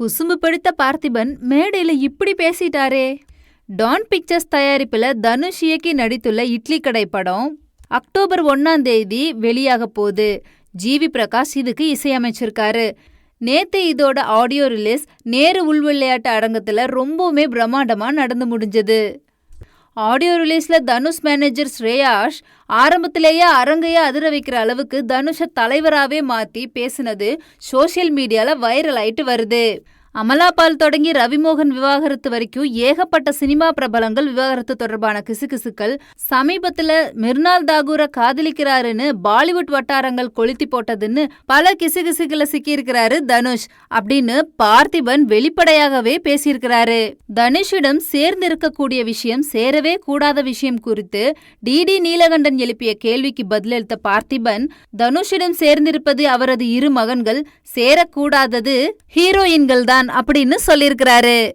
குசும்பு பிடித்த பார்த்திபன் மேடையில இப்படி பேசிட்டாரே. டான் பிக்சர்ஸ் தயாரிப்புல தனுஷ் இயக்கி நடித்துள்ள இட்லி கடை படம் அக்டோபர் ஒன்னாம் தேதி வெளியாக போகுது. ஜிவி பிரகாஷ் இதுக்கு இசையமைச்சிருக்காரு. நேத்து இதோட ஆடியோ ரிலீஸ் நேரு உள்விளையாட்டு அரங்கத்துல ரொம்பவுமே பிரம்மாண்டமா நடந்து முடிஞ்சது. ஆடியோ ரிலீஸ்ல தனுஷ் மேனேஜர் ஸ்ரேயாஷ் ஆரம்பத்திலேயே அரங்கையே அதிர வைக்கிற அளவுக்கு தனுஷ தலைவராகவே மாத்தி பேசினது சோஷியல் மீடியால வைரல் ஆயிட்டு வருது. அமலாபால் தொடங்கி ரவிமோகன் விவாகரத்து வரைக்கும் ஏகப்பட்ட சினிமா பிரபலங்கள் விவாகரத்து தொடர்பான கிசுகிசுக்கள் சமீபத்துல மிர்னால் தாகூரை காதலிக்கிறாருன்னு பாலிவுட் வட்டாரங்கள் கொளுத்தி போட்டதுன்னு பல கிசுகிசுகளை சிக்கியிருக்கிறாரு தனுஷ் அப்படின்னு பார்த்திபன் வெளிப்படையாகவே பேசியிருக்கிறாரு. தனுஷிடம் சேர்ந்து இருக்கக்கூடிய விஷயம் சேரவே கூடாத விஷயம் குறித்து டிடி நீலகண்டன் எழுப்பிய கேள்விக்கு பதிலளித்த பார்த்திபன் தனுஷிடம் சேர்ந்திருப்பது அவரது இரு மகன்கள் சேரக்கூடாதது ஹீரோயின்கள் தான் அப்படின்னு சொல்லியிருக்கிறாரு.